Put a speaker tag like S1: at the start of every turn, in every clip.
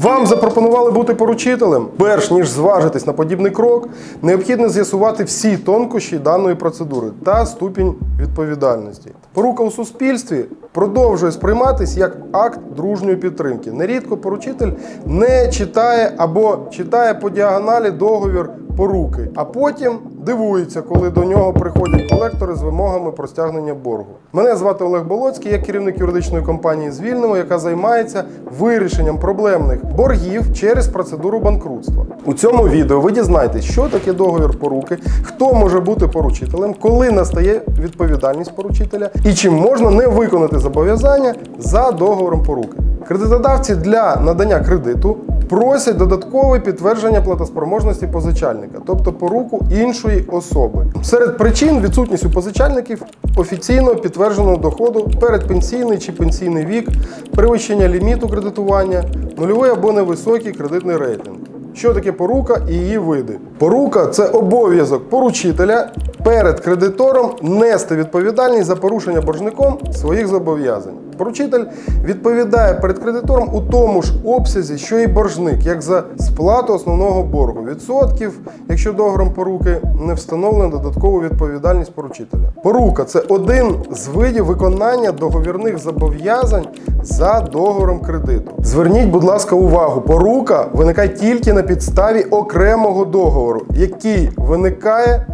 S1: Вам запропонували бути поручителем. Перш ніж зважитись на подібний крок, необхідно з'ясувати всі тонкощі даної процедури та ступінь відповідальності. Порука у суспільстві продовжує сприйматись як акт дружньої підтримки. Нерідко поручитель не читає або читає по діагоналі договір поруки, а потім дивується, коли до нього приходять колектори з вимогами про стягнення боргу. Мене звати Олег Болоцький, я керівник юридичної компанії Звільнимо, яка займається вирішенням проблемних боргів через процедуру банкрутства. У цьому відео ви дізнаєтесь, що таке договір поруки, хто може бути поручителем, коли настає відповідальність поручителя і чи можна не виконати зобов'язання за договором поруки. Кредитодавці для надання кредиту просять додаткове підтвердження платоспроможності позичальника, тобто поруку іншої особи. Серед причин відсутність у позичальників офіційно підтвердженого доходу, передпенсійний чи пенсійний вік, перевищення ліміту кредитування, нульовий або невисокий кредитний рейтинг. Що таке порука і її види? Порука це обов'язок поручителя перед кредитором нести відповідальність за порушення боржником своїх зобов'язань. Поручитель відповідає перед кредитором у тому ж обсязі, що і боржник, як за сплату основного боргу, відсотків, якщо договором поруки не встановлена додаткова відповідальність поручителя. Порука це один з видів виконання договірних зобов'язань за договором кредиту. Зверніть, будь ласка, увагу, порука виникає тільки на підставі окремого договору, який виникає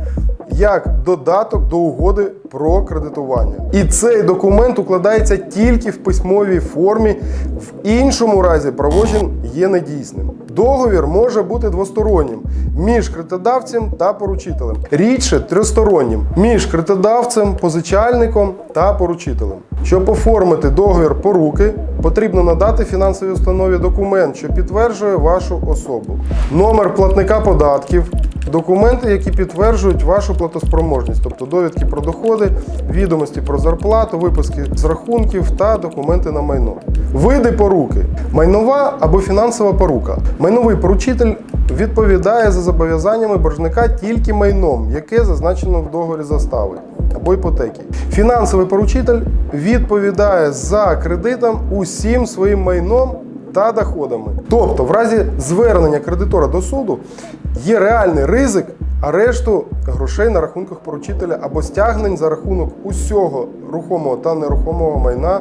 S1: як додаток до угоди про кредитування. І цей документ укладається тільки в письмовій формі, в іншому разі правочин є недійсним. Договір може бути двостороннім між кредитодавцем та поручителем, рідше тристороннім між кредитодавцем, позичальником та поручителем. Щоб оформити договір поруки, потрібно надати фінансовій установі документ, що підтверджує вашу особу, номер платника податків, Документи, які підтверджують вашу платоспроможність, тобто довідки про доходи, відомості про зарплату, виписки з рахунків та документи на майно. Види поруки: майнова або фінансова порука. Майновий поручитель відповідає за зобов'язаннями боржника тільки майном, яке зазначено в договорі застави або іпотеки. Фінансовий поручитель відповідає за кредитом усім своїм майном та доходами. Тобто, в разі звернення кредитора до суду є реальний ризик арешту грошей на рахунках поручителя або стягнень за рахунок усього рухомого та нерухомого майна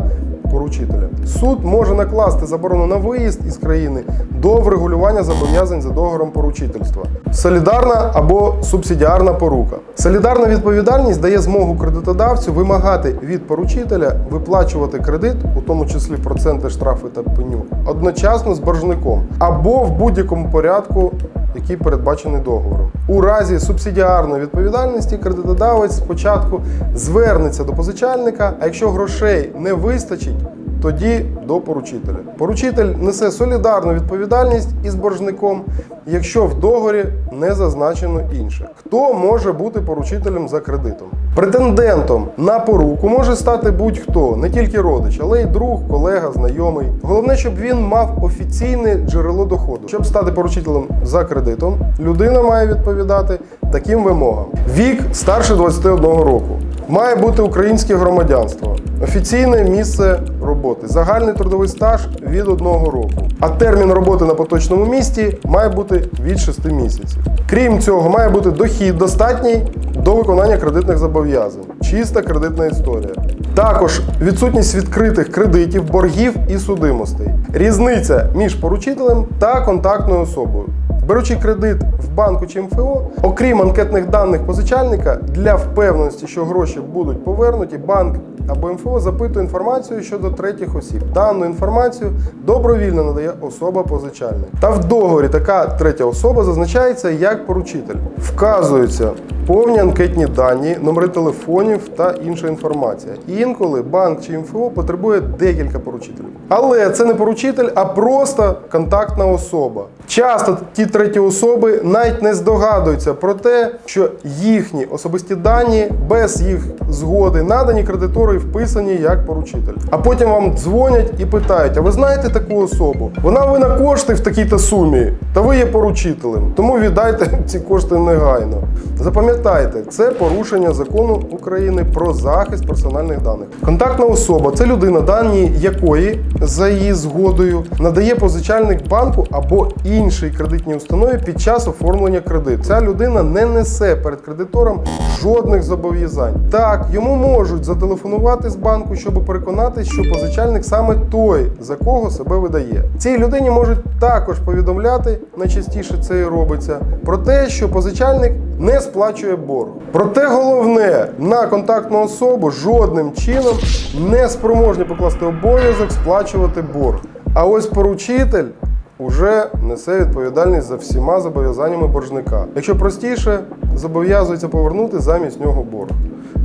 S1: поручителя. Суд може накласти заборону на виїзд із країни до врегулювання зобов'язань за договором поручительства. Солідарна або субсидіарна порука. Солідарна відповідальність дає змогу кредитодавцю вимагати від поручителя виплачувати кредит, у тому числі проценти, штрафи та пеню, одночасно з боржником або в будь-якому порядку який передбачений договором. У разі субсидіарної відповідальності кредитодавець спочатку звернеться до позичальника, а якщо грошей не вистачить, тоді до поручителя. Поручитель несе солідарну відповідальність із боржником, якщо в договорі не зазначено інше. Хто може бути поручителем за кредитом? Претендентом на поруку може стати будь-хто, не тільки родич, але й друг, колега, знайомий. Головне, щоб він мав офіційне джерело доходу. Щоб стати поручителем за кредитом, людина має відповідати таким вимогам: вік старше 21 року. Має бути українське громадянство, офіційне місце роботи, загальний трудовий стаж від одного року. А термін роботи на поточному місці має бути від 6 місяців. Крім цього, має бути дохід достатній до виконання кредитних зобов'язань. Чиста кредитна історія. Також відсутність відкритих кредитів, боргів і судимостей. Різниця між поручителем та контактною особою. Беручи кредит в банку чи МФО, окрім анкетних даних позичальника, для впевненості, що гроші будуть повернуті, банк або МФО запитує інформацію щодо третіх осіб. Дану інформацію добровільно надає особа позичальник. Та в договорі така третя особа зазначається як поручитель. Вказуються повні анкетні дані, номери телефонів та інша інформація. І інколи банк чи МФО потребує декілька поручителів. Але це не поручитель, а просто контактна особа. Часто ті треті особи навіть не здогадуються про те, що їхні особисті дані без їх згоди надані кредитору і вписані як поручитель. А потім вам дзвонять і питають: а ви знаєте таку особу? Вона винна кошти в такій-то сумі, та ви є поручителем. Тому віддайте ці кошти негайно. Запам'ятайте. Пам'ятайте, це порушення закону України про захист персональних даних. Контактна особа це людина, дані якої за її згодою надає позичальник банку або іншій кредитній установі під час оформлення кредиту. Ця людина не несе перед кредитором жодних зобов'язань. Так, йому можуть зателефонувати з банку, щоб переконатись, що позичальник саме той, за кого себе видає. Цій людині можуть також повідомляти, найчастіше це і робиться, про те, що позичальник не сплачує борг. Проте головне на контактну особу жодним чином не спроможні покласти обов'язок сплачувати борг. А ось поручитель уже несе відповідальність за всіма зобов'язаннями боржника. Якщо простіше, зобов'язується повернути замість нього борг.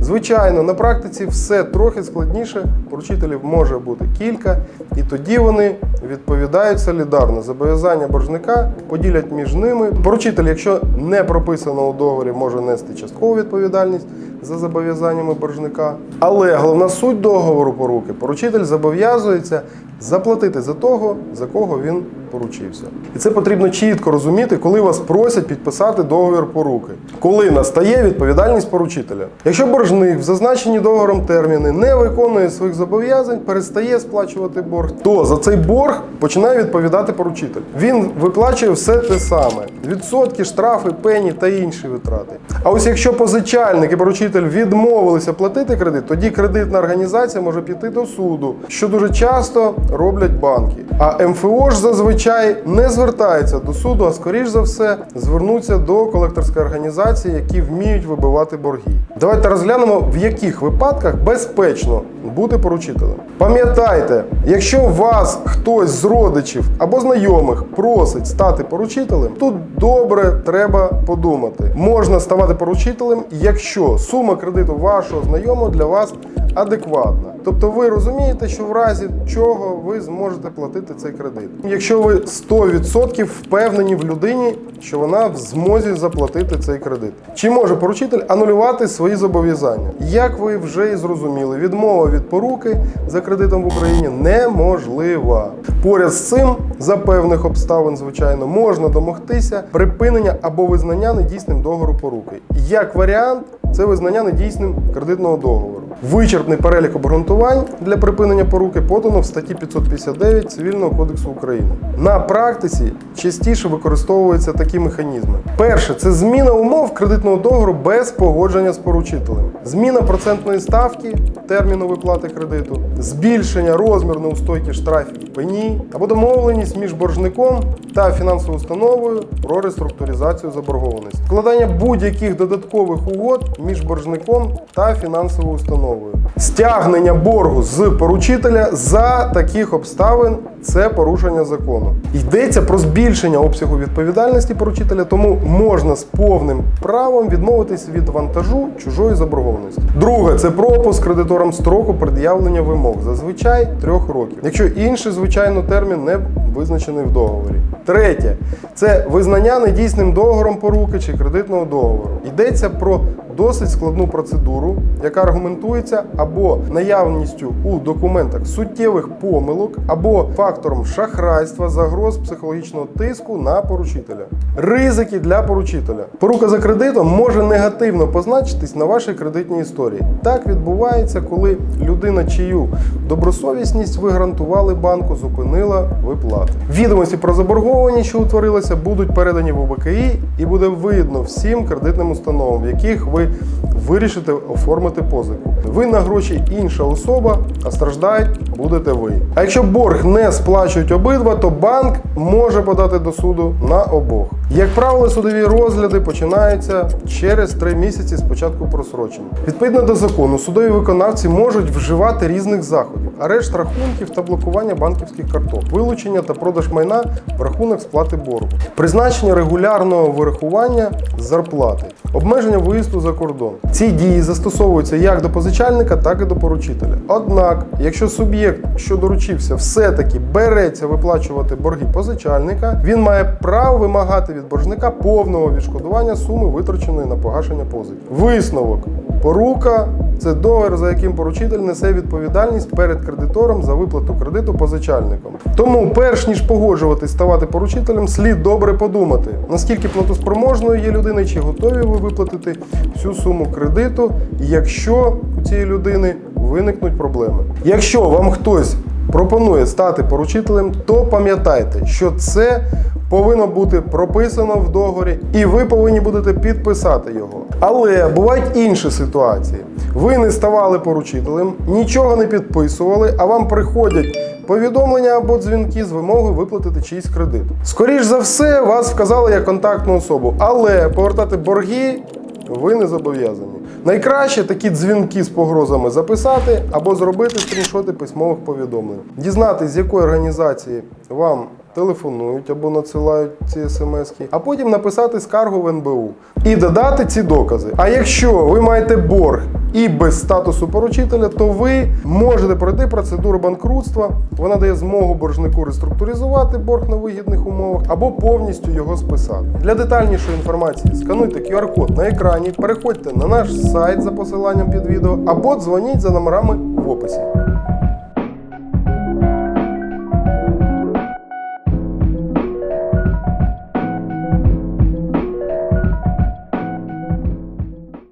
S1: Звичайно, на практиці все трохи складніше. Поручителів може бути кілька, і тоді вони відповідають солідарно. Зобов'язання боржника поділять між ними. Поручитель, якщо не прописано у договорі, може нести часткову відповідальність за зобов'язаннями боржника. Але головна суть договору поруки поручитель зобов'язується заплатити за того, за кого він поручився. І це потрібно чітко розуміти, коли вас просять підписати договір поруки, коли настає відповідальність поручителя. Якщо боржник в зазначені договором терміни не виконує своїх зобов'язань, перестає сплачувати борг, то за цей борг починає відповідати поручитель. Він виплачує все те саме: відсотки, штрафи, пені та інші витрати. А ось якщо позичальник і поручитель відмовилися платити кредит, тоді кредитна організація може піти до суду, що дуже часто роблять банки. А МФО ж зазвичай не звертається до суду, а скоріш за все звернуться до колекторської організації, які вміють вибивати борги. Давайте розглянемо, в яких випадках безпечно бути поручителем. Пам'ятайте, якщо вас хтось з родичів або знайомих просить стати поручителем, тут добре треба подумати. Можна ставати поручителем, якщо сума кредиту вашого знайомого для вас адекватна. Тобто ви розумієте, що в разі чого ви зможете платити цей кредит. Якщо ви 100% впевнені в людині, що вона в змозі заплатити цей кредит. Чи може поручитель анулювати свої зобов'язання? Як ви вже і зрозуміли, відмова від поруки за кредитом в Україні неможлива. Поряд з цим, за певних обставин, звичайно, можна домогтися припинення або визнання недійсним договору поруки. Як варіант, це визнання недійсним кредитного договору. Вичерпний перелік обґрунтувань для припинення поруки подано в статті 559 Цивільного кодексу України. На практиці частіше використовуються такі механізми. Перше це зміна умов кредитного договору без погодження з поручителем, зміна процентної ставки терміну виплати кредиту, збільшення розміру неустойки штрафів пені або домовленість між боржником та фінансовою установою про реструктуризацію заборгованості, вкладання будь-яких додаткових угод між боржником та фінансовою установою, стягнення боргу з поручителя за таких обставин це порушення закону. Йдеться про збільшення обсягу відповідальності поручителя, тому можна з повним правом відмовитись від вантажу чужої заборгованості. Друге це пропуск кредиторам строку пред'явлення вимог, зазвичай трьох років, якщо інший, звичайно, термін не визначений в договорі. Третє це визнання недійсним договором поруки чи кредитного договору. Йдеться про досить складну процедуру, яка аргументується або наявністю у документах суттєвих помилок, або фактором шахрайства, загроз психологічного тиску на поручителя. Ризики для поручителя. Порука за кредитом може негативно позначитись на вашій кредитній історії. Так відбувається, коли людина, чию добросовісність ви гарантували банку, зупинила виплати. Відомості про заборгованість, що утворилися, будуть передані в ОБКІ і буде видно всім кредитним установам, в яких ви вирішите оформити позику. Ви на гроші інша особа, а страждають будете ви. А якщо борг не сплачують обидва, то банк може подати до суду на обох. Як правило, судові розгляди починаються через три місяці з початку просрочення. Відповідно до закону, судові виконавці можуть вживати різних заходів: арешт рахунків та блокування банківських карток, вилучення та продаж майна в рахунок сплати боргу, призначення регулярного вирахування зарплати, обмеження виїзду за кордон. Ці дії застосовуються як до позичальника, так і до поручителя. Однак, якщо суб'єкт, що доручився, все-таки береться виплачувати борги позичальника, він має право вимагати від боржника повного відшкодування суми, витраченої на погашення позики. Висновок. Порука це договір, за яким поручитель несе відповідальність перед кредитором за виплату кредиту позичальником. Тому, перш ніж погоджуватись ставати поручителем, слід добре подумати, наскільки платоспроможною є людина, чи готові ви виплатити всю суму кредиту, якщо у цієї людини виникнуть проблеми. Якщо вам хтось пропонує стати поручителем, то пам'ятайте, що це повинно бути прописано в договорі, і ви повинні будете підписати його. Але бувають інші ситуації. Ви не ставали поручителем, нічого не підписували, а вам приходять повідомлення або дзвінки з вимогою виплатити чийсь кредит. Скоріш за все, вас вказали як контактну особу, але повертати борги ви не зобов'язані. Найкраще такі дзвінки з погрозами записати або зробити скріншоти письмових повідомлень. Дізнатись, з якої організації вам телефонують або надсилають ці смски, а потім написати скаргу в НБУ і додати ці докази. А якщо ви маєте борг і без статусу поручителя, то ви можете пройти процедуру банкрутства. Вона дає змогу боржнику реструктуризувати борг на вигідних умовах або повністю його списати. Для детальнішої інформації скануйте QR-код на екрані, переходьте на наш сайт за посиланням під відео або дзвоніть за номерами в описі.